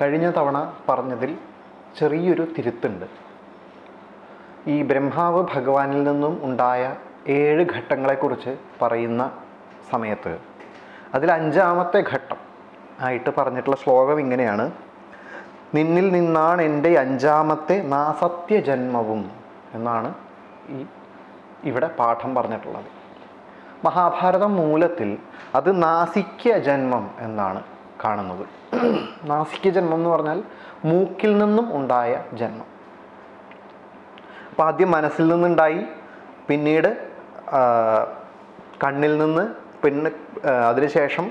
കഴിഞ്ഞ തവണ പറഞ്ഞതിൽ ചെറിയൊരു തിരുത്തുണ്ട്. ഈ ബ്രഹ്മാവ് ഭഗവാനിൽ നിന്നും ഉണ്ടായ ഏഴ് ഘട്ടങ്ങളെക്കുറിച്ച് പറയുന്ന സമയത്ത് അതിൽ അഞ്ചാമത്തെ ഘട്ടം ആയിട്ട് പറഞ്ഞിട്ടുള്ള ശ്ലോകം ഇങ്ങനെയാണ്. നിന്നിൽ നിന്നാണ് എന്റെ അഞ്ചാമത്തെ നാസത്യ ജന്മവും എന്നാണ് ഈ ഇവിടെ പാഠം പറഞ്ഞിട്ടുള്ളത്. മഹാഭാരതം മൂലത്തിൽ അത് നാസിക്യ ജന്മം എന്നാണ്. കാണുന്നത്. നാസിക്യ ജന്മം എന്ന് പറഞ്ഞാൽ മൂക്കിൽ നിന്നും ഉണ്ടായ ജന്മം. അപ്പോൾ ആദ്യം മനസ്സിൽ നിന്നുണ്ടായി പിന്നീട് കണ്ണിൽ നിന്ന് പിന്നെ അതിനുശേഷം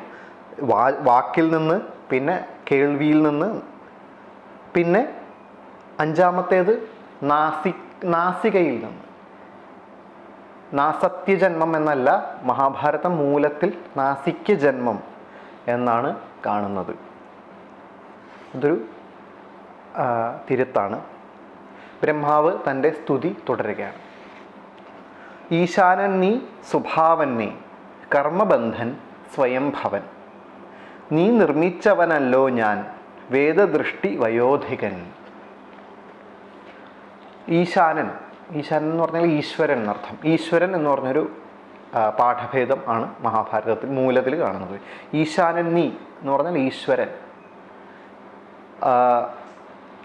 വാ വാക്കിൽ നിന്ന് പിന്നെ കേൾവിയിൽ നിന്ന് പിന്നെ അഞ്ചാമത്തേത് നാസി നാസികയിൽ നിന്ന്. നാസത്യജന്മം എന്നല്ല മഹാഭാരത മൂലത്തിൽ നാസിക്യ ജന്മം എന്നാണ് കാണുന്നത്. അതൊരു തിരുത്താണ്. ബ്രഹ്മാവ് തന്റെ സ്തുതി തുടരുകയാണ്. ഈശാനൻ നീ സ്വഭാവൻ കർമ്മബന്ധൻ സ്വയംഭവൻ നീ നിർമ്മിച്ചവനല്ലോ ഞാൻ വേദദൃഷ്ടി വയോധികൻ. ഈശാനൻ ഈശാനൻ എന്ന് പറഞ്ഞാൽ ഈശ്വരൻ എന്നർത്ഥം. ഈശ്വരൻ എന്ന് പറഞ്ഞൊരു പാഠഭേദം ആണ് മഹാഭാരതത്തിൽ മൂലത്തിൽ കാണുന്നത്. ഈശാനൻ നീ എന്ന് പറഞ്ഞാൽ ഈശ്വരൻ.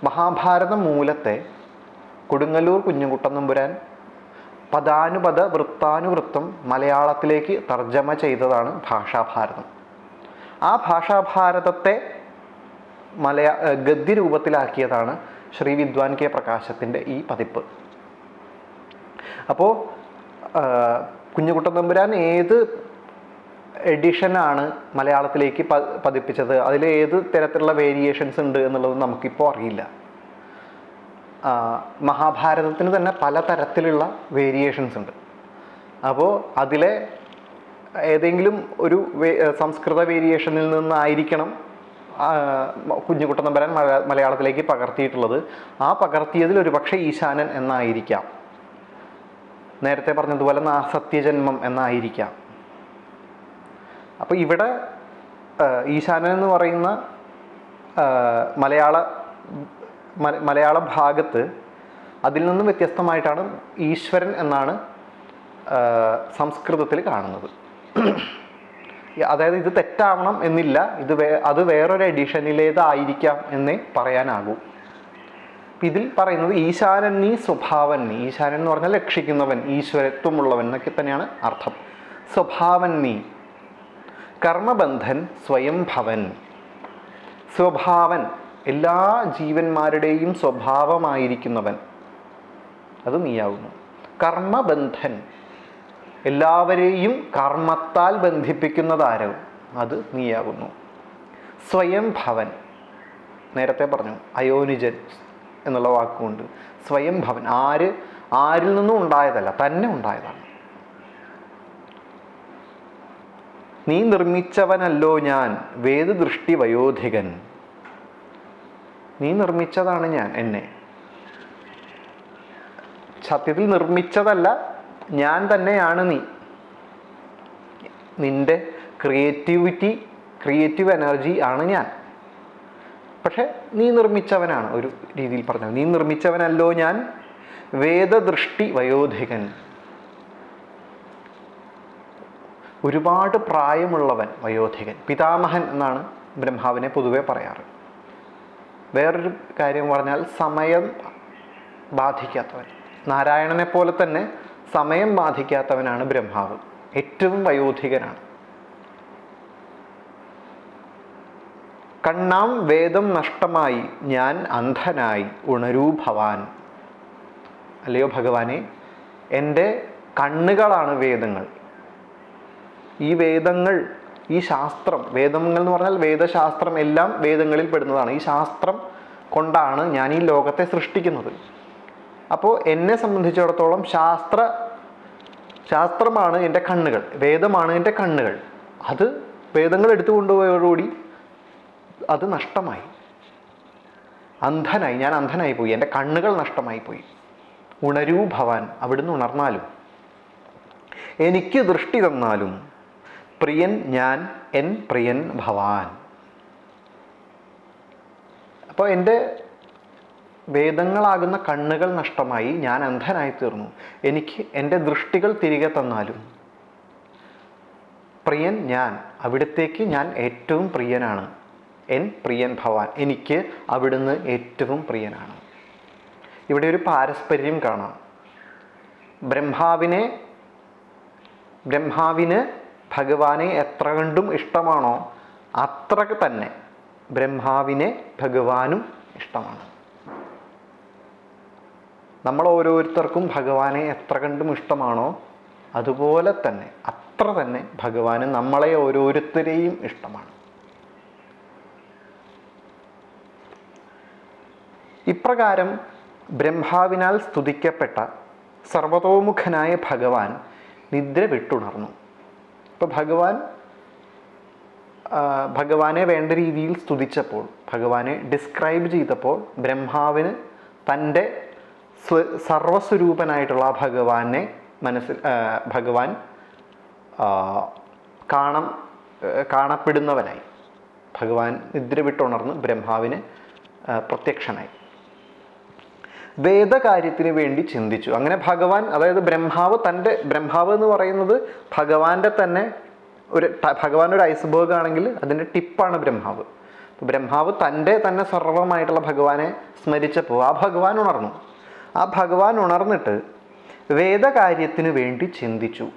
മഹാഭാരത മൂലത്തെ കൊടുങ്ങല്ലൂർ കുഞ്ഞുകുട്ടൻ നമ്പുരാൻ പദാനുപദ വൃത്താനുവൃത്തം മലയാളത്തിലേക്ക് തർജമ ചെയ്തതാണ് ഭാഷാഭാരതം. ആ ഭാഷാഭാരതത്തെ മലയാ ഗദ്യ രൂപത്തിലാക്കിയതാണ് ശ്രീ വിദ്വാൻ കെ പ്രകാശത്തിന്റെ ഈ പതിപ്പ്. അപ്പോൾ കുഞ്ഞുകുട്ടൻ തമ്പുരാൻ ഏത് എഡിഷനാണ് മലയാളത്തിലേക്ക് പതിപ്പിച്ചത്? അതിൽ ഏത് തരത്തിലുള്ള വേരിയേഷൻസ് ഉണ്ട് എന്നുള്ളത് നമുക്കിപ്പോൾ അറിയില്ല. മഹാഭാരതത്തിന് തന്നെ പല തരത്തിലുള്ള വേരിയേഷൻസ് ഉണ്ട്. അപ്പോൾ അതിലെ ഏതെങ്കിലും ഒരു സംസ്കൃത വേരിയേഷനിൽ നിന്നായിരിക്കണം കുഞ്ഞുകുട്ടൻ നമ്പരാൻ മലയാളത്തിലേക്ക് പകർത്തിയിട്ടുള്ളത്. ആ പകർത്തിയതിൽ ഒരു പക്ഷേ ഈശാനൻ എന്നായിരിക്കാം. നേരത്തെ പറഞ്ഞതുപോലെ നാസത്യജന്മം എന്നായിരിക്കാം. അപ്പോൾ ഇവിടെ ഈശാനൻ എന്ന് പറയുന്ന മലയാള മലയാള ഭാഗത്ത് അതിൽ നിന്നും വ്യത്യസ്തമായിട്ടാണ് ഈശ്വരൻ എന്നാണ് സംസ്കൃതത്തിൽ കാണുന്നത്. അതായത് ഇത് തെറ്റാവണം എന്നില്ല ഇത് അത് വേറൊരു എഡിഷനിലേതായിരിക്കാം എന്നേ പറയാനാകൂ. ഇതിൽ പറയുന്നത് ഈശാനൻ നീ സ്വഭാവൻ നീ. ഈശാനൻ എന്ന് പറഞ്ഞാൽ രക്ഷിക്കുന്നവൻ ഈശ്വരത്വമുള്ളവൻ എന്നൊക്കെ തന്നെയാണ് അർത്ഥം. സ്വഭാവൻ നീ. കർമ്മബന്ധൻ സ്വയം ഭവൻ. സ്വഭാവൻ. എല്ലാ ജീവന്മാരുടെയും സ്വഭാവമായിരിക്കുന്നവൻ. അത് നീയാവുന്നു. കർമ്മബന്ധൻ. എല്ലാവരെയും കർമ്മത്താൽ ബന്ധിപ്പിക്കുന്നതാരോ? അത് നീയാകുന്നു സ്വയം ഭവൻ. നേരത്തെ പറഞ്ഞു അയോനിജൻ. എന്നുള്ള വാക്കുകൊണ്ട് സ്വയം ഭവൻ. ആര് ആരിൽ നിന്നും ഉണ്ടായതല്ല തന്നെ ഉണ്ടായതാണ്. നീ നിർമ്മിച്ചവനല്ലോ ഞാൻ വേദദൃഷ്ടി വയോധികൻ. നീ നിർമ്മിച്ചതാണ് ഞാൻ എന്നെ. സത്യത്തിൽ നിർമ്മിച്ചതല്ല ഞാൻ തന്നെയാണ് നീ. നിന്റെ ക്രിയേറ്റിവിറ്റി ക്രിയേറ്റീവ് എനർജി ആണ് ഞാൻ. പക്ഷെ നീ നിർമ്മിച്ചവനാണ് ഒരു രീതിയിൽ പറഞ്ഞത് നീ നിർമ്മിച്ചവനല്ലോ ഞാൻ. വേദദൃഷ്ടി വയോധികൻ. ഒരുപാട് പ്രായമുള്ളവൻ വയോധികൻ. പിതാമഹൻ എന്നാണ് ബ്രഹ്മാവിനെ പൊതുവെ പറയാറ്. വേറൊരു കാര്യം പറഞ്ഞാൽ സമയം ബാധിക്കാത്തവൻ. നാരായണനെ പോലെ തന്നെ സമയം ബാധിക്കാത്തവനാണ് ബ്രഹ്മാവ്. ഏറ്റവും വയോധികനാണ്. കണ്ണാം വേദം നഷ്ടമായി ഞാൻ അന്ധനായി ഉണരൂ ഭവാൻ. അല്ലയോ ഭഗവാനെ എന്റെ കണ്ണുകളാണ് വേദങ്ങൾ. ഈ വേദങ്ങൾ ഈ ശാസ്ത്രം വേദങ്ങൾ എന്ന് പറഞ്ഞാൽ വേദശാസ്ത്രം എല്ലാം വേദങ്ങളിൽ പെടുന്നതാണ്. ഈ ശാസ്ത്രം കൊണ്ടാണ് ഞാൻ ഈ ലോകത്തെ സൃഷ്ടിക്കുന്നത്. അപ്പോൾ എന്നെ സംബന്ധിച്ചിടത്തോളം ശാസ്ത്ര ശാസ്ത്രമാണ് എന്റെ കണ്ണുകൾ വേദമാണ് എന്റെ കണ്ണുകൾ. അത് വേദങ്ങൾ എടുത്തു കൊണ്ടുപോയതോടുകൂടി അത് നഷ്ടമായി. അന്ധനായി ഞാൻ അന്ധനായി പോയി. എന്റെ കണ്ണുകൾ നഷ്ടമായി പോയി. ഉണരൂ ഭവാൻ അവിടുന്ന് ഉണർന്നാലും. എനിക്ക് ദൃഷ്ടി തന്നാലും. പ്രിയൻ ഞാൻ എൻ പ്രിയൻ ഭവാൻ. അപ്പോൾ എന്റെ വേദങ്ങളാകുന്ന കണ്ണുകൾ നഷ്ടമായി ഞാൻ അന്ധനായി തീർന്നു. എനിക്ക് എന്റെ ദൃഷ്ടികൾ തിരികെ തന്നാലും. പ്രിയൻ ഞാൻ അവിടത്തേക്ക് ഞാൻ ഏറ്റവും പ്രിയനാണ്. എൻ പ്രിയൻ ഭവാൻ. എനിക്ക് അവിടുന്ന് ഏറ്റവും പ്രിയനാണ്. ഇവിടെ ഒരു പാരസ്പര്യം കാണാം. ബ്രഹ്മാവിനെ ബ്രഹ്മാവിന് ഭഗവാനെ എത്ര കണ്ടും ഇഷ്ടമാണോ അത്ര തന്നെ ബ്രഹ്മാവിനെ ഭഗവാനും ഇഷ്ടമാണ്. നമ്മൾ ഓരോരുത്തർക്കും ഭഗവാനെ എത്ര കണ്ടും ഇഷ്ടമാണോ അതുപോലെ തന്നെ അത്ര തന്നെ ഭഗവാന് നമ്മളെ ഓരോരുത്തരെയും ഇഷ്ടമാണ്. ഇപ്രകാരം ബ്രഹ്മാവിനാൽ സ്തുതിക്കപ്പെട്ട സർവതോമുഖനായ ഭഗവാൻ നിദ്ര വിട്ടുണർന്നു. ഇപ്പോൾ ഭഗവാൻ ഭഗവാനെ വേണ്ട രീതിയിൽ സ്തുതിച്ചപ്പോൾ ഭഗവാനെ ഡിസ്ക്രൈബ് ചെയ്തപ്പോൾ ബ്രഹ്മാവിന് തന്റെ സ്വ സർവസ്വരൂപനായിട്ടുള്ള ആ ഭഗവാനെ മനസ്സിൽ ഭഗവാൻ കാണം കാണപ്പെടുന്നവനായി. ഭഗവാൻ നിദ്ര വിട്ടുണർന്ന് ബ്രഹ്മാവിന് പ്രത്യക്ഷനായി. വേദകാര്യത്തിന് വേണ്ടി ചിന്തിച്ചു. അങ്ങനെ ഭഗവാൻ അതായത് ബ്രഹ്മാവ് തന്റെ ബ്രഹ്മാവ് എന്ന് പറയുന്നത് ഭഗവാന്റെ തന്നെ ഒരു ഭഗവാനൊരു ഒരു ആണെങ്കിൽ അതിന്റെ ടിപ്പാണ് ബ്രഹ്മാവ്. ബ്രഹ്മാവ് തന്റെ തന്നെ സർവമായിട്ടുള്ള ഭഗവാനെ സ്മരിച്ചപ്പോൾ ആ ഭഗവാൻ ഉണർന്നു. ആ ഭഗവാൻ ഉണർന്നിട്ട് വേദകാര്യത്തിന് വേണ്ടി ചിന്തിച്ചു.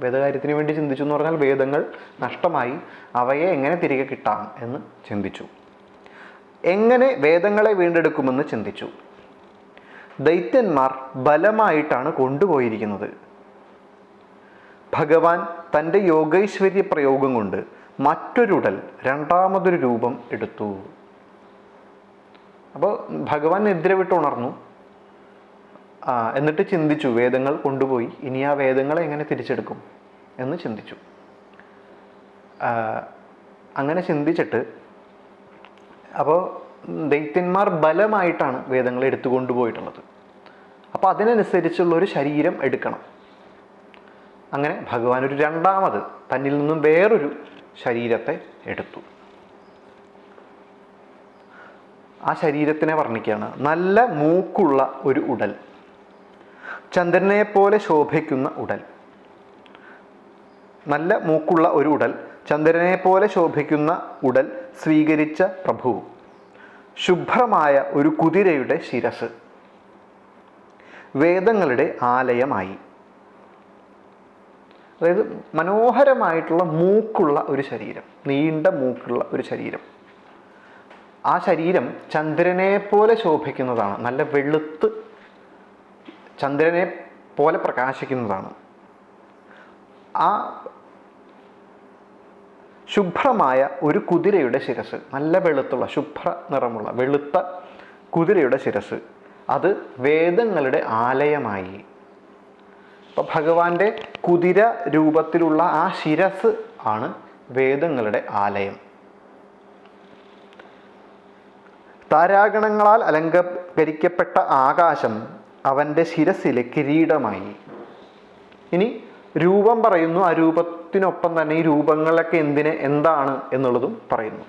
വേദകാര്യത്തിന് വേണ്ടി ചിന്തിച്ചു എന്ന് പറഞ്ഞാൽ വേദങ്ങൾ നഷ്ടമായി അവയെ എങ്ങനെ തിരികെ കിട്ടാം എന്ന് ചിന്തിച്ചു. എങ്ങനെ വേദങ്ങളെ വീണ്ടെടുക്കുമെന്ന് ചിന്തിച്ചു. ദൈത്യന്മാർ ബലമായിട്ടാണ് കൊണ്ടുപോയിരിക്കുന്നത്. ഭഗവാൻ തന്റെ യോഗൈശ്വര്യ പ്രയോഗം കൊണ്ട് മറ്റൊരുടൽ രണ്ടാമതൊരു രൂപം എടുത്തു. അപ്പോൾ ഭഗവാൻ നിദ്ര വിട്ട് ഉണർന്നു. എന്നിട്ട് ചിന്തിച്ചു വേദങ്ങൾ കൊണ്ടുപോയി ഇനി ആ വേദങ്ങളെ എങ്ങനെ തിരിച്ചെടുക്കും എന്ന് ചിന്തിച്ചു. അങ്ങനെ ചിന്തിച്ചിട്ട് അപ്പോൾ ദൈത്യന്മാർ ബലമായിട്ടാണ് വേദങ്ങൾ എടുത്തുകൊണ്ടുപോയിട്ടുള്ളത് അപ്പോൾ അതിനനുസരിച്ചുള്ള ഒരു ശരീരം എടുക്കണം. അങ്ങനെ ഭഗവാൻ ഒരു രണ്ടാമത് തന്നിൽ നിന്നും വേറൊരു ശരീരത്തെ എടുത്തു. ആ ശരീരത്തിനെ വർണിക്കുകയാണ്. നല്ല മൂക്കുള്ള ഒരു ഉടൽ. ചന്ദ്രനെ പോലെ ശോഭിക്കുന്ന ഉടൽ. നല്ല മൂക്കുള്ള ഒരു ഉടൽ. ചന്ദ്രനെ പോലെ ശോഭിക്കുന്ന ഉടൽ സ്വീകരിച്ച പ്രഭു. ശുഭ്രമായ ഒരു കുതിരയുടെ ശിരസ്. വേദങ്ങളുടെ ആലയമായി. അതായത് മനോഹരമായിട്ടുള്ള മൂക്കുള്ള ഒരു ശരീരം നീണ്ട മൂക്കുള്ള ഒരു ശരീരം. ആ ശരീരം ചന്ദ്രനെ പോലെ ശോഭിക്കുന്നതാണ് നല്ല വെളുത്ത് ചന്ദ്രനെ പോലെ പ്രകാശിക്കുന്നതാണ്. ആ ശുഭ്രമായ ഒരു കുതിരയുടെ ശിരസ്. നല്ല വെളുത്തുള്ള ശുഭ്ര നിറമുള്ള വെളുത്ത കുതിരയുടെ ശിരസ്. അത് വേദങ്ങളുടെ ആലയമായി. അപ്പോൾ ഭഗവാന്റെ കുതിര രൂപത്തിലുള്ള ആ ശിരസ് ആണ് വേദങ്ങളുടെ ആലയം. താരാഗണങ്ങളാൽ അലങ്കരിക്കപ്പെട്ട ആകാശം അവന്റെ ശിരസിലെ കിരീടമായി. ഇനി രൂപം പറയുന്നു ആ രൂപത്തിനൊപ്പം തന്നെ ഈ രൂപങ്ങളൊക്കെ എന്തിന് എന്താണ് എന്നുള്ളതും പറയുന്നു.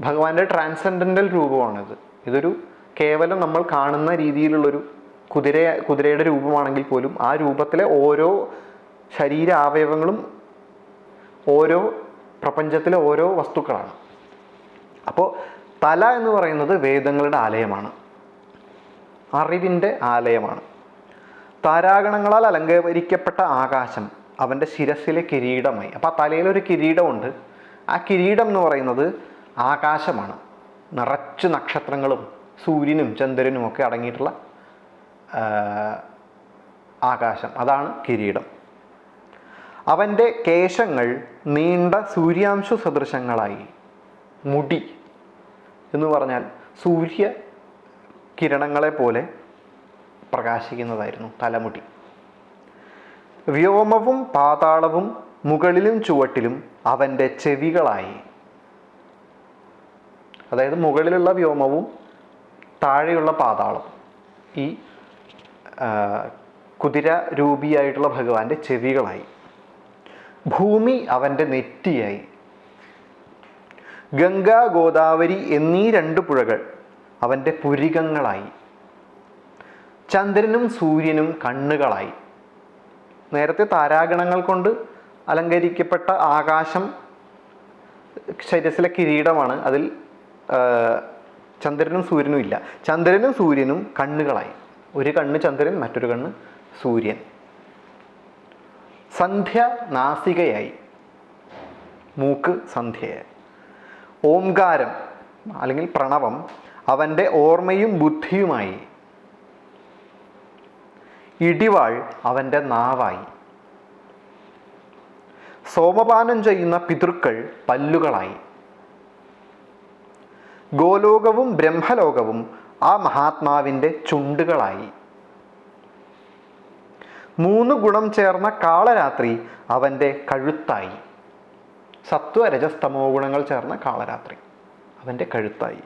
ഭഗവാന്റെ ട്രാൻസെൻഡന്റൽ രൂപമാണിത്. ഇതൊരു കേവലം നമ്മൾ കാണുന്ന രീതിയിലുള്ളൊരു കുതിര കുതിരയുടെ രൂപമാണെങ്കിൽ പോലും ആ രൂപത്തിലെ ഓരോ ശരീര അവയവങ്ങളും ഓരോ പ്രപഞ്ചത്തിലെ ഓരോ വസ്തുക്കളാണ്. അപ്പോൾ തല എന്ന് പറയുന്നത് വേദങ്ങളുടെ ആലയമാണ്. അറിവിന്റെ ആലയമാണ്. താരാഗണങ്ങളാൽ അലങ്കരിക്കപ്പെട്ട ആകാശം. അവന്റെ ശിരസിലെ കിരീടമായി. അപ്പോൾ ആ തലയിലൊരു കിരീടമുണ്ട്. ആ കിരീടം എന്ന് പറയുന്നത് ആകാശമാണ്. നിറച്ച് നക്ഷത്രങ്ങളും സൂര്യനും ചന്ദ്രനും ഒക്കെ അടങ്ങിയിട്ടുള്ള ആകാശം. അതാണ് കിരീടം. അവന്റെ കേശങ്ങൾ നീണ്ട സൂര്യാംശു സദൃശങ്ങളായി. മുടി എന്ന് പറഞ്ഞാൽ സൂര്യ കിരണങ്ങളെ പോലെ പ്രകാശിക്കുന്നതായിരുന്നു തലമുടി. വ്യോമവും പാതാളവും മുകളിലും ചുവട്ടിലും അവന്റെ ചെവികളായി. അതായത് മുകളിലുള്ള വ്യോമവും താഴെയുള്ള പാതാളവും. ഈ കുതിര രൂപിയായിട്ടുള്ള ഭഗവാന്റെ ചെവികളായി. ഭൂമി അവന്റെ നെറ്റിയായി. ഗംഗ ഗോദാവരി എന്നീ രണ്ട് പുഴകൾ അവന്റെ പുരികങ്ങളായി. ചന്ദ്രനും സൂര്യനും കണ്ണുകളായി. നേരത്തെ താരാഗണങ്ങൾ കൊണ്ട് അലങ്കരിക്കപ്പെട്ട ആകാശം ശരീരത്തിലെ കിരീടമാണ്. അതിൽ ചന്ദ്രനും സൂര്യനും ഇല്ല. ചന്ദ്രനും സൂര്യനും കണ്ണുകളായി. ഒരു കണ്ണ് ചന്ദ്രൻ മറ്റൊരു കണ്ണ് സൂര്യൻ. സന്ധ്യ നാസികയായി. മൂക്ക് സന്ധ്യയായി. ഓംകാരം അല്ലെങ്കിൽ പ്രണവം അവന്റെ ഓർമ്മയും ബുദ്ധിയുമായി ഇടിവാൾ അവന്റെ നാവായി. സോമപാനം ചെയ്യുന്ന പിതൃക്കൾ പല്ലുകളായി. ഗോലോകവും ബ്രഹ്മലോകവും ആ മഹാത്മാവിന്റെ ചുണ്ടുകളായി. മൂന്ന് ഗുണം ചേർന്ന കാളരാത്രി അവന്റെ കഴുത്തായി. സത്വരജസ്തമോ ഗുണങ്ങൾ ചേർന്ന കാളരാത്രി അവന്റെ കഴുത്തായി.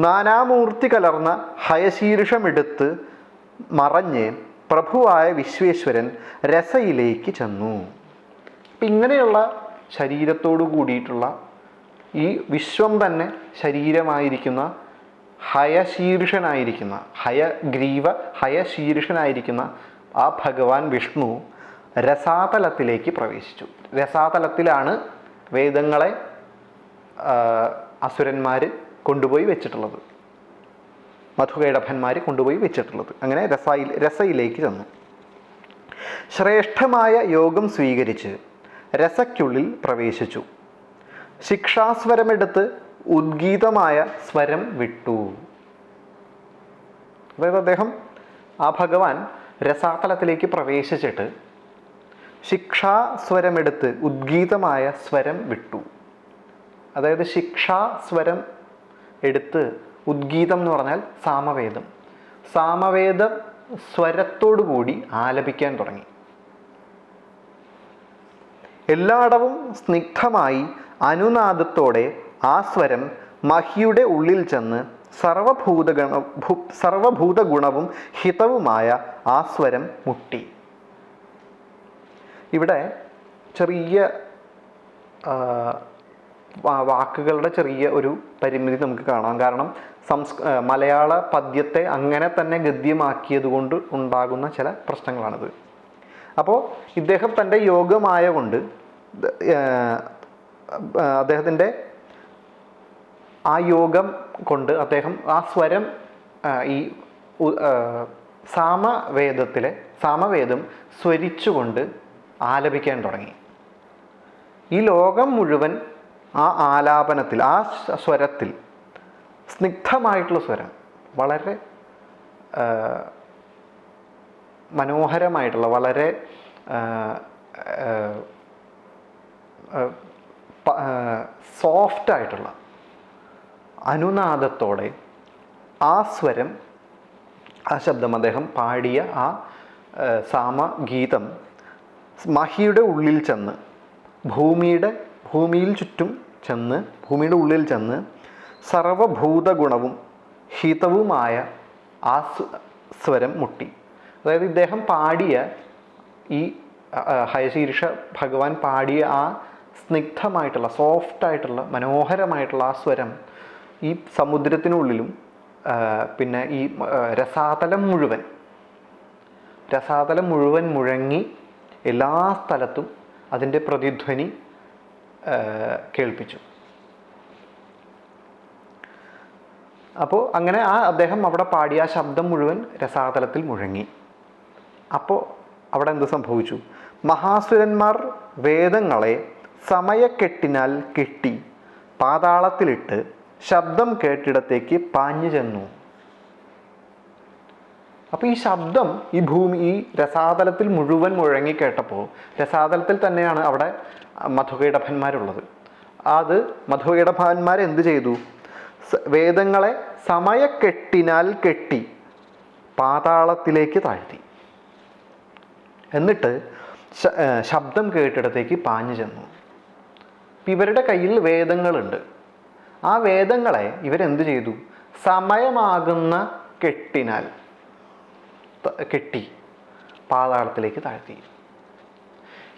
നാനാമൂർത്തി കലർന്ന ഹയശീർഷമെടുത്ത് മറഞ്ഞ് പ്രഭുവായ വിശ്വേശ്വരൻ രസയിലേക്ക് ചെന്നു. അപ്പം ഇങ്ങനെയുള്ള ശരീരത്തോടു കൂടിയിട്ടുള്ള ഈ വിശ്വം തന്നെ ശരീരമായിരിക്കുന്ന ഹയശീർഷനായിരിക്കുന്ന ഹയഗ്രീവ ഹയശീർഷനായിരിക്കുന്ന ആ ഭഗവാൻ വിഷ്ണു രസാതലത്തിലേക്ക് പ്രവേശിച്ചു. രസാതലത്തിലാണ് വേദങ്ങളെ അസുരന്മാർ കൊണ്ടുപോയി വെച്ചിട്ടുള്ളത്. മധുകൈടഭന്മാർ കൊണ്ടുപോയി വെച്ചിട്ടുള്ളത്. അങ്ങനെ രസയിൽ രസയിലേക്ക് ചെന്നു. ശ്രേഷ്ഠമായ യോഗം സ്വീകരിച്ച് രസയ്ക്കുള്ളിൽ പ്രവേശിച്ചു. ശിക്ഷാസ്വരമെടുത്ത് ഉദ്ഗീതമായ സ്വരം വിട്ടു. അതായത് അദ്ദേഹം ആ ഭഗവാൻ രസാതലത്തിലേക്ക് പ്രവേശിച്ചിട്ട് ശിക്ഷാസ്വരമെടുത്ത് ഉദ്ഗീതമായ സ്വരം വിട്ടു. അതായത് ശിക്ഷാസ്വരം എടുത്ത് ഉദ്ഗീതം എന്ന് പറഞ്ഞാൽ സാമവേദം. സാമവേദം സ്വരത്തോടു കൂടി ആലപിക്കാൻ തുടങ്ങി. എല്ലായിടവും സ്നിഗ്ധമായി അനുനാദത്തോടെ ആ സ്വരം മഹിയുടെ ഉള്ളിൽ ചെന്ന് സർവഭൂതഗണ ഭൂ സർവഭൂതഗുണവും ഹിതവുമായ ആ സ്വരം മുട്ടി. ഇവിടെ ചെറിയ വാക്കുകളുടെ ചെറിയ ഒരു പരിമിതി നമുക്ക് കാണാം. കാരണം സംസ് മലയാള പദ്യത്തെ അങ്ങനെ തന്നെ ഗദ്യമാക്കിയത് കൊണ്ട് ഉണ്ടാകുന്ന ചില പ്രശ്നങ്ങളാണിത്. അപ്പോൾ ഇദ്ദേഹം തന്റെ യോഗമായ കൊണ്ട് അദ്ദേഹത്തിന്റെ ആ യോഗം കൊണ്ട് അദ്ദേഹം ആ സ്വരം ഈ സാമവേദത്തിലെ സാമവേദം സ്വരിച്ചുകൊണ്ട് ആലപിക്കാൻ തുടങ്ങി. ഈ ലോകം മുഴുവൻ ആ ആലാപനത്തിൽ ആ സ്വരത്തിൽ സ്നിഗ്ധമായിട്ടുള്ള സ്വരം വളരെ മനോഹരമായിട്ടുള്ള വളരെ സോഫ്റ്റ് ആയിട്ടുള്ള അനുനാദത്തോടെ ആ സ്വരം ആ ശബ്ദം അദ്ദേഹം പാടിയ ആ, സാമഗീതം മഹിയുടെ ഉള്ളിൽ ചെന്ന് ഭൂമിയുടെ ഭൂമിയിൽ ചുറ്റും ചെന്ന് ഭൂമിയുടെ ഉള്ളിൽ ചെന്ന് സർവഭൂതഗുണവും ഹിതവുമായ ആ സ്വരം മുട്ടി. അതായത് ഇദ്ദേഹം പാടിയ ഈ ഹയശീർഷ ഭഗവാൻ പാടിയ ആ സ്നിഗ്ധമായിട്ടുള്ള സോഫ്റ്റ് ആയിട്ടുള്ള മനോഹരമായിട്ടുള്ള ആ സ്വരം ഈ സമുദ്രത്തിനുള്ളിലും പിന്നെ ഈ രസാതലം മുഴുവൻ രസാതലം മുഴുവൻ മുഴങ്ങി എല്ലാ സ്ഥലത്തും അതിന്റെ പ്രതിധ്വനി കേൾപ്പിച്ചു. അപ്പോൾ അങ്ങനെ ആ അദ്ദേഹം അവിടെ പാടിയ ശബ്ദം മുഴുവൻ രസാതലത്തിൽ മുഴങ്ങി. അപ്പോൾ അവിടെ എന്ത് സംഭവിച്ചു? മഹാസുരന്മാർ വേദങ്ങളെ സമയക്കെട്ടിനാൽ കെട്ടി പാതാളത്തിലിട്ട് ശബ്ദം കേട്ടിടത്തേക്ക് പാഞ്ഞു ചെന്നു. അപ്പോൾ ഈ ശബ്ദം ഈ ഭൂമി ഈ രസാതലത്തിൽ മുഴുവൻ മുഴങ്ങി കേട്ടപ്പോൾ രസാതലത്തിൽ തന്നെയാണ് അവിടെ മധുകീടഭന്മാരുള്ളത്. അത് മധുകീടഭന്മാർ എന്ത് ചെയ്തു? വേദങ്ങളെ സമയക്കെട്ടിനാൽ കെട്ടി പാതാളത്തിലേക്ക് താഴ്ത്തി. എന്നിട്ട് ശബ്ദം കേട്ടിടത്തേക്ക് പാഞ്ഞു ചെന്നു. ഇവരുടെ കയ്യിൽ വേദങ്ങളുണ്ട്. ആ വേദങ്ങളെ ഇവരെന്ത് ചെയ്തു? സമയമാകുന്ന കെട്ടിനാൽ കെട്ടി പാതാളത്തിലേക്ക് താഴ്ത്തി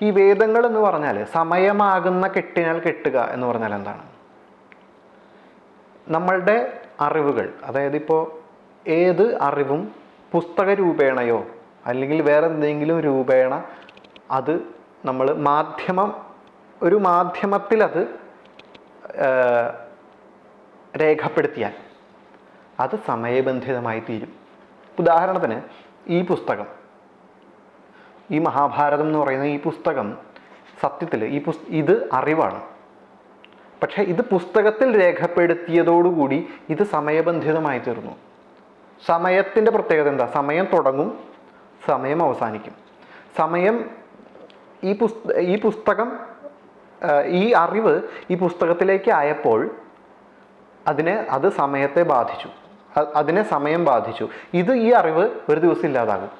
ഈ വേദങ്ങൾ എന്ന് പറഞ്ഞാൽ സമയമാകുന്ന കെട്ടിനാൽ കെട്ടുക എന്ന് പറഞ്ഞാൽ എന്താണ്? നമ്മളുടെ അറിവുകൾ അതായത് ഇപ്പോൾ ഏത് അറിവും പുസ്തക രൂപേണയോ അല്ലെങ്കിൽ വേറെ എന്തെങ്കിലും രൂപേണ അത് നമ്മൾ മാധ്യമം ഒരു മാധ്യമത്തിൽ അത് രേഖപ്പെടുത്തിയാൽ അത് സമയബന്ധിതമായി തീരും. ഉദാഹരണത്തിന് ഈ പുസ്തകം. ഈ മഹാഭാരതം എന്ന് പറയുന്ന ഈ പുസ്തകം സത്യത്തിൽ ഈ പുസ് ഇത് അറിവാണ്. പക്ഷേ ഇത് പുസ്തകത്തിൽ രേഖപ്പെടുത്തിയതോടുകൂടി ഇത് സമയബന്ധിതമായി തീർന്നു. സമയത്തിന്റെ പ്രത്യേകത എന്താ? സമയം തുടങ്ങും സമയം അവസാനിക്കും. സമയം ഈ പുസ്ത ഈ പുസ്തകം ഈ അറിവ് ഈ പുസ്തകത്തിലേക്ക് ആയപ്പോൾ അതിനെ അത് സമയത്തെ ബാധിച്ചു. അതിനെ സമയം ബാധിച്ചു. ഇത് ഈ അറിവ് ഒരു ദിവസം ഇല്ലാതാകും.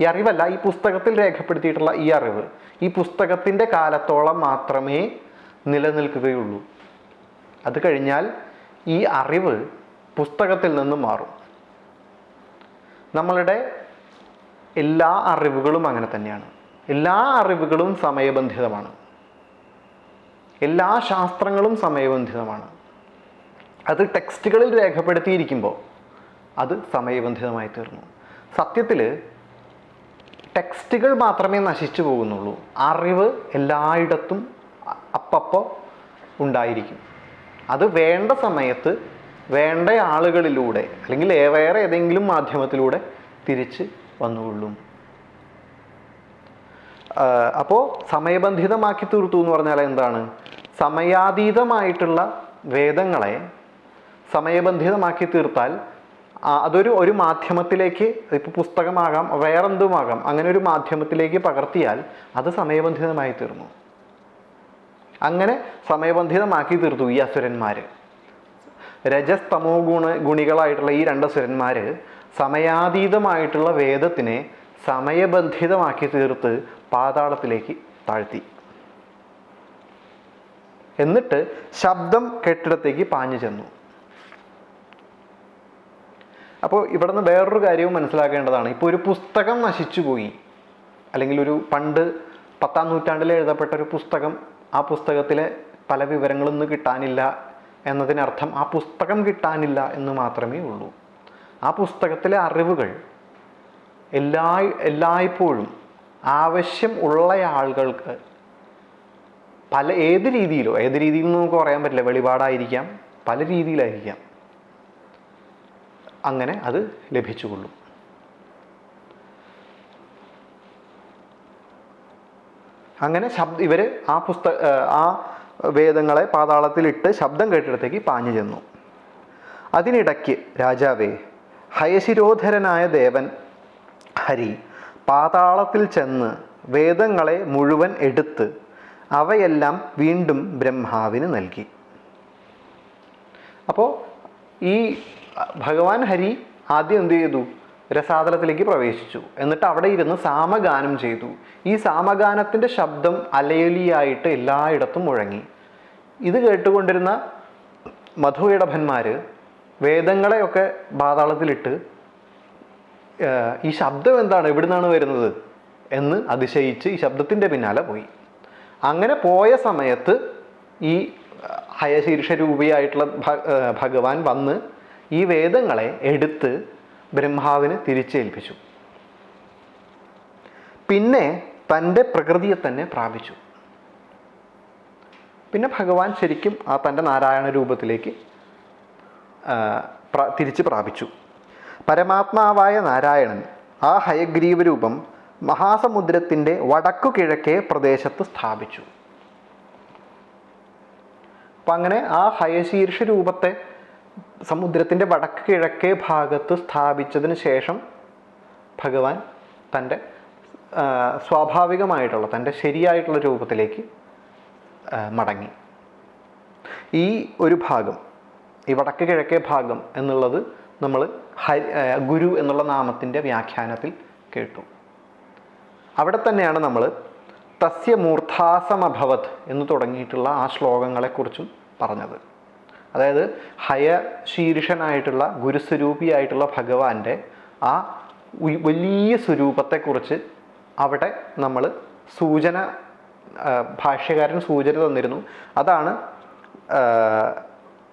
ഈ അറിവല്ല ഈ പുസ്തകത്തിൽ രേഖപ്പെടുത്തിയിട്ടുള്ള ഈ അറിവ്. ഈ പുസ്തകത്തിന്റെ കാലത്തോളം മാത്രമേ നിലനിൽക്കുകയുള്ളൂ. അത് കഴിഞ്ഞാൽ ഈ അറിവ് പുസ്തകത്തിൽ നിന്ന് മാറും. നമ്മളുടെ എല്ലാ അറിവുകളും അങ്ങനെ തന്നെയാണ്. എല്ലാ അറിവുകളും സമയബന്ധിതമാണ്. എല്ലാ ശാസ്ത്രങ്ങളും സമയബന്ധിതമാണ്. അത് ടെക്സ്റ്റുകളിൽ രേഖപ്പെടുത്തിയിരിക്കുമ്പോൾ അത് സമയബന്ധിതമായി തീർന്നു. സത്യത്തിൽ ടെക്സ്റ്റുകൾ മാത്രമേ നശിച്ചു പോകുന്നുള്ളൂ. അറിവ് എല്ലായിടത്തും അപ്പപ്പോൾ ഉണ്ടായിരിക്കും. അത് വേണ്ട സമയത്ത് വേണ്ട ആളുകളിലൂടെ അല്ലെങ്കിൽ വേറെ ഏതെങ്കിലും മാധ്യമത്തിലൂടെ തിരിച്ച് വന്നുകൊള്ളും. അപ്പോൾ സമയബന്ധിതമാക്കി തീർത്തു എന്ന് പറഞ്ഞാൽ എന്താണ്? സമയാതീതമായിട്ടുള്ള വേദങ്ങളെ സമയബന്ധിതമാക്കി തീർത്താൽ അതൊരു ഒരു മാധ്യമത്തിലേക്ക് ഇപ്പോൾ പുസ്തകമാകാം വേറെന്തുമാകാം അങ്ങനെ ഒരു മാധ്യമത്തിലേക്ക് പകർത്തിയാൽ അത് സമയബന്ധിതമായി തീർന്നു. അങ്ങനെ സമയബന്ധിതമാക്കി തീർത്തു ഈ അസുരന്മാർ രജസ് തമോ ഗുണ ഗുണികളായിട്ടുള്ള ഈ രണ്ട് അസുരന്മാർ സമയാതീതമായിട്ടുള്ള വേദത്തിനെ സമയബന്ധിതമാക്കി തീർത്ത് പാതാളത്തിലേക്ക് താഴ്ത്തി. എന്നിട്ട് ശബ്ദം കെട്ടിടത്തേക്ക് പാഞ്ഞു ചെന്നു. അപ്പോൾ ഇവിടെ നിന്ന് വേറൊരു കാര്യവും മനസ്സിലാക്കേണ്ടതാണ്. ഇപ്പോൾ ഒരു പുസ്തകം നശിച്ചുപോയി അല്ലെങ്കിൽ ഒരു പണ്ട് പത്താം നൂറ്റാണ്ടിൽ എഴുതപ്പെട്ട ഒരു പുസ്തകം ആ പുസ്തകത്തിലെ പല വിവരങ്ങളും കിട്ടാനില്ല എന്നതിനർത്ഥം ആ പുസ്തകം കിട്ടാനില്ല എന്ന് മാത്രമേ ഉള്ളൂ. ആ പുസ്തകത്തിലെ അറിവുകൾ എല്ലാ എല്ലായ്പ്പോഴും ആവശ്യം ഉള്ള ആളുകൾക്ക് പല ഏത് രീതിയിലോ ഏത് രീതിയിലും നമുക്ക് പറയാൻ പറ്റില്ല വെളിപാടായിരിക്കാം പല രീതിയിലായിരിക്കാം. അങ്ങനെ അത് ലഭിച്ചുകൊള്ളും. അങ്ങനെ ശബ്ദ ഇവർ ആ പുസ്തക ആ വേദങ്ങളെ പാതാളത്തിലിട്ട് ശബ്ദം കേട്ടിടത്തേക്ക് പാഞ്ഞു ചെന്നു. അതിനിടയ്ക്ക് രാജാവേ ഹയശിരോധരനായ ദേവൻ ഹരി പാതാളത്തിൽ ചെന്ന് വേദങ്ങളെ മുഴുവൻ എടുത്ത് അവയെല്ലാം വീണ്ടും ബ്രഹ്മാവിന് നൽകി. അപ്പോൾ ഈ ഭഗവാൻ ഹരി ആദ്യം എന്ത് ചെയ്തു? രസാതലത്തിലേക്ക് പ്രവേശിച്ചു. എന്നിട്ട് അവിടെ ഇരുന്ന് സാമഗാനം ചെയ്തു. ഈ സാമഗാനത്തിന്റെ ശബ്ദം അലയലിയായിട്ട് എല്ലായിടത്തും മുഴങ്ങി. ഇത് കേട്ടുകൊണ്ടിരുന്ന മധുവിടഭന്മാർ വേദങ്ങളെയൊക്കെ പാതാളത്തിലിട്ട് ഈ ശബ്ദം എന്താണ്? എവിടെ നിന്നാണ് വരുന്നത്? എന്ന് അതിശയിച്ച് ഈ ശബ്ദത്തിന്റെ പിന്നാലെ പോയി. അങ്ങനെ പോയ സമയത്ത് ഈ ഹയശീർഷരൂപിയായിട്ടുള്ള ഹയശീർഷ രൂപിയായിട്ടുള്ള ഭഗവാൻ വന്ന് ഈ വേദങ്ങളെ എടുത്ത് ബ്രഹ്മാവിന് തിരിച്ചേൽപ്പിച്ചു. പിന്നെ തന്റെ പ്രകൃതിയെ തന്നെ പ്രാപിച്ചു. പിന്നെ ഭഗവാൻ ശരിക്കും ആ തന്റെ നാരായണ രൂപത്തിലേക്ക് തിരിച്ച് പ്രാപിച്ചു. പരമാത്മാവായ നാരായണൻ ആ ഹയഗ്രീവ രൂപം മഹാസമുദ്രത്തിന്റെ വടക്കു കിഴക്കേ പ്രദേശത്ത് സ്ഥാപിച്ചു. അപ്പം അങ്ങനെ ആ ഹയശീർഷ രൂപത്തെ സമുദ്രത്തിന്റെ വടക്ക് കിഴക്കേ ഭാഗത്ത് സ്ഥാപിച്ചതിന് ശേഷം ഭഗവാൻ തന്റെ സ്വാഭാവികമായിട്ടുള്ള തന്റെ ശരിയായിട്ടുള്ള രൂപത്തിലേക്ക് മടങ്ങി. ഈ ഒരു ഭാഗം ഈ വടക്ക് കിഴക്കേ ഭാഗം എന്നുള്ളത് നമ്മൾ ഹരി ഗുരു എന്നുള്ള നാമത്തിന്റെ വ്യാഖ്യാനത്തിൽ കേട്ടു. അവിടെ തന്നെയാണ് നമ്മൾ തസ്യ മൂർധാസമഭവത് എന്ന് തുടങ്ങിയിട്ടുള്ള ആ ശ്ലോകങ്ങളെക്കുറിച്ചും പറഞ്ഞത്. അതായത് ഹയ ശീർഷനായിട്ടുള്ള ഗുരുസ്വരൂപിയായിട്ടുള്ള ഭഗവാന്റെ ആ വലിയ സ്വരൂപത്തെക്കുറിച്ച് അവിടെ നമ്മൾ സൂചന ഭാഷ്യകാരൻ സൂചന തന്നിരുന്നു. അതാണ്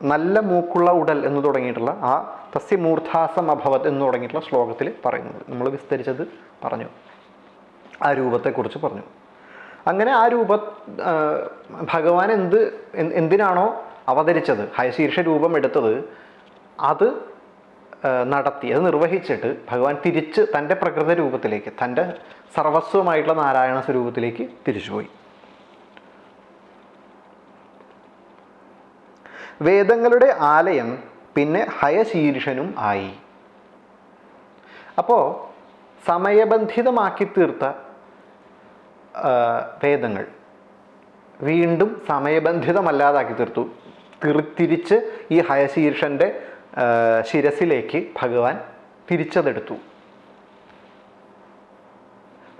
നല്ല മൂക്കുള്ള ഉടൽ എന്ന് തുടങ്ങിയിട്ടുള്ള ആ തസ്യ മൂർധാസം അഭവത് എന്ന് തുടങ്ങിയിട്ടുള്ള ശ്ലോകത്തിൽ പറയുന്നത്. നമ്മൾ വിസ്തരിച്ചത് പറഞ്ഞു. ആ രൂപത്തെക്കുറിച്ച് പറഞ്ഞു. അങ്ങനെ ആ രൂപ ഭഗവാൻ എന്ത് എന്തിനാണോ അവതരിച്ചത് ഹയശീർഷ രൂപം എടുത്തത് അത് നടത്തി അത് നിർവഹിച്ചിട്ട് ഭഗവാൻ തിരിച്ച് തന്റെ പ്രകൃത രൂപത്തിലേക്ക് തന്റെ സർവസ്വമായിട്ടുള്ള നാരായണ സ്വരൂപത്തിലേക്ക് തിരിച്ചുപോയി. വേദങ്ങളുടെ ആലയം പിന്നെ ഹയശീർഷനും ആയി. അപ്പോൾ സമയബന്ധിതമാക്കി തീർത്ത വേദങ്ങൾ വീണ്ടും സമയബന്ധിതമല്ലാതാക്കി തീർത്തു തിരിച്ച് ഈ ഹയശീർഷന്റെ ശിരസിലേക്ക് ഭഗവാൻ തിരിച്ചതെടുത്തു.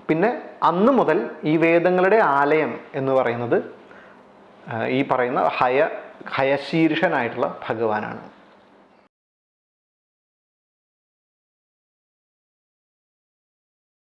പിന്നെ അന്ന് മുതൽ ഈ വേദങ്ങളുടെ ആലയം എന്ന് പറയുന്നത് ഈ പറയുന്ന ഹയ ഹയശീർഷനായിട്ടുള്ള ഭഗവാനാണ്.